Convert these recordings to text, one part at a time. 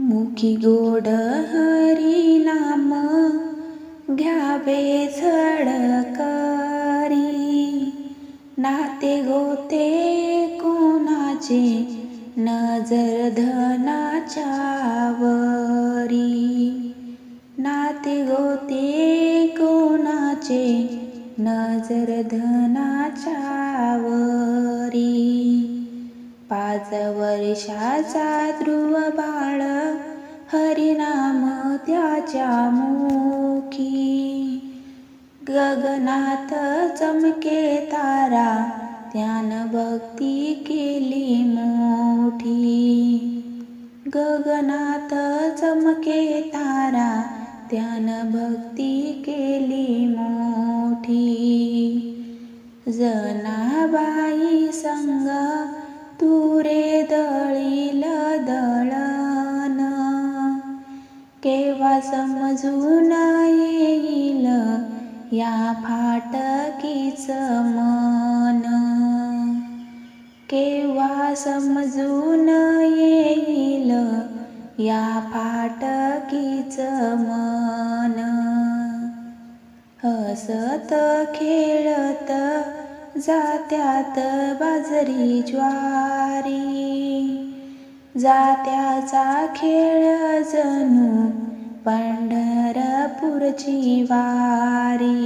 मुखी गोड हरी नाम घ्यावे झडकरी नाते गोते कोणाचे नजर धनाच्या वरी नाते गोते कोणाचे नजर धनाच्या वरी पाच वर्षाचा ध्रुव बाळ हरिनाम त्याच्या मुखी. गगनात चमके तारा त्यान भक्ती केली मोठी. गगनात चमके तारा त्यान भक्ती केली मोठी. जनाबाई संग तुरे दळील दळण समजून येईल या फाटकीच मन. केव्हा समजून येईल या फाटकीच मन. हसत खेळत जात्यात बाजरी ज्वारी. जात्याचा खेळ जणू पंढरपूरची वारी.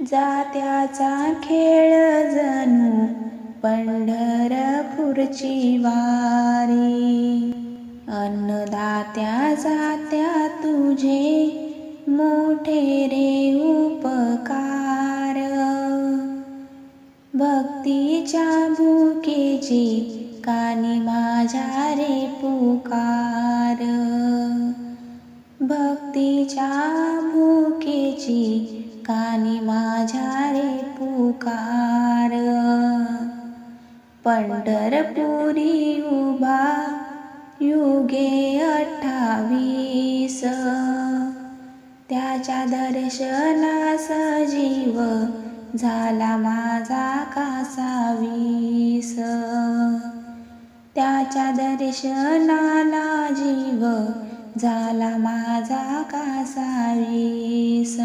जात्याचा खेळ जणू पंढरपूरची वारी. मोठे रे उपकार. भक्तीच्या भुकेची कानी माझ्या रे पुकार भक्तीच्या भूकेची कानी माझ्या रे पुकार. पंढरपुरी उभा युगे अठ्ठावीस. त्याच्या दर्शनास जीव झाला माझा कासावीस त्याच्या दर्शनाला जीव झाला माझा कासावीस